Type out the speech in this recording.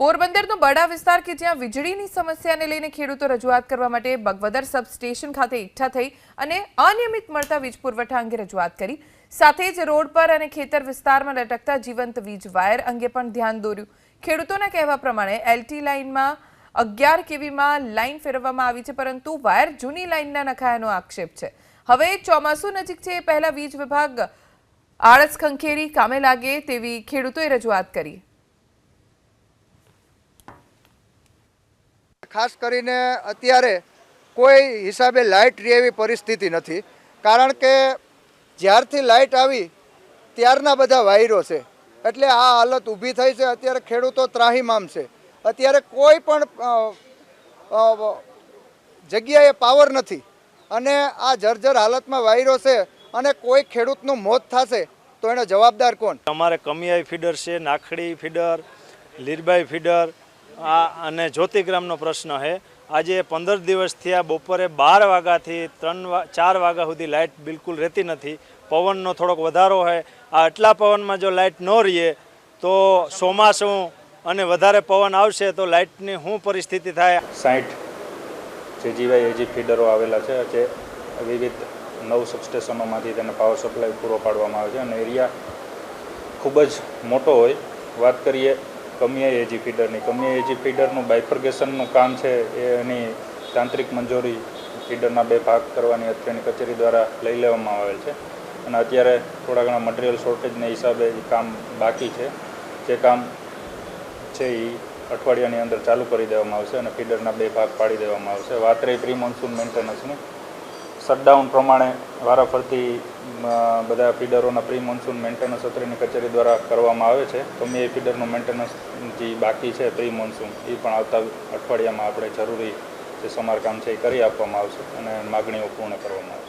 પોરબંદરનો બડા વિસ્તાર કે જ્યાં વીજળીની સમસ્યાને લઈને ખેડૂતો રજૂઆત કરવા માટે બગવદર સબસ્ટેશન ખાતે એકઠા થઈ અને અનિયમિત મળતા વીજ પુરવઠા અંગે રજૂઆત કરી. સાથે જ રોડ પર અને ખેતર વિસ્તારમાં લટકતા જીવંત વીજ વાયર અંગે પણ ધ્યાન દોર્યું. ખેડૂતોના કહેવા પ્રમાણે એલટી લાઇનમાં અગિયાર કેવીમાં લાઇન ફેરવવામાં આવી છે, પરંતુ વાયર જૂની લાઇનના નખાયાનો આક્ષેપ છે. હવે ચોમાસું નજીક છે એ પહેલા વીજ વિભાગ આળસ ખંખેરી કામે લાગે તેવી ખેડૂતોએ રજૂઆત કરી. ખાસ કરીને અત્યારે કોઈ હિસાબે લાઇટ રહે એવી પરિસ્થિતિ નથી. કારણ કે જ્યારથી લાઇટ આવી, ત્યારના બધા વાયરો છે. એટલે આ હાલત ઊભી થઈ છે. અત્યારે ખેડૂતો ત્રાહીમામ છે. અત્યારે કોઈ પણ જગ્યાએ પાવર નથી. અને આ જર્જર હાલતમાં વાયરો છે અને કોઈ ખેડૂતનું મોત થશે તો એનો જવાબદાર કોણ? અમારે કમિયાઈ ફીડર છે, નાખડી ફીડર, લીરબાઈ ફીડર આ અને જ્યોતિગ્રામનો પ્રશ્ન છે. આજે પંદર દિવસ થયા, બપોરે બાર વાગ્યાથી ત્રણ ચાર વાગ્યા સુધી લાઇટ બિલકુલ રહેતી નથી. પવનનો થોડોક વધારો હોય આ આટલા પવનમાં જો લાઇટ ન રહીએ, તો ચોમાસું અને વધારે પવન આવશે તો લાઇટની શું પરિસ્થિતિ થાય? સાઠ જે જીવાય એજી ફીડરો આવેલા છે, જે વિવિધ નવ સબસ્ટેશનોમાંથી તેને પાવર સપ્લાય પૂરો પાડવામાં આવે છે. અને એરિયા ખૂબ જ મોટો હોય. વાત કરીએ કમિયા એજી ફીડરની. કમિયા એજી ફીડરનું બાઇફર્ગેશનનું કામ છે એની તાંત્રિક મંજૂરી ફીડરના બે ભાગ કરવાની અત્યારની કચેરી દ્વારા લઈ લેવામાં આવેલ છે. અને અત્યારે થોડા ઘણા મટીરિયલ શોર્ટેજને હિસાબે એ કામ બાકી છે. જે કામ છે એ અઠવાડિયાની અંદર ચાલુ કરી દેવામાં આવશે અને ફીડરના બે ભાગ પાડી દેવામાં આવશે. વાત રહી પ્રી મોન્સૂન મેન્ટેનન્સની શટડાઉન પ્રમાણે વારાફરતી બધા ફીડરોના પ્રી મોન્સૂન મેન્ટેનન્સ અત્રેની કચેરી દ્વારા કરવામાં આવે છે. તો મેં એ ફીડરનું મેન્ટેનન્સ જે બાકી છે, પ્રી મોન્સૂન, એ પણ આવતા અઠવાડિયામાં આપણે જરૂરી જે સમારકામ છે એ કરી આપવામાં આવશે અને માગણીઓ પૂર્ણ કરવામાં આવશે.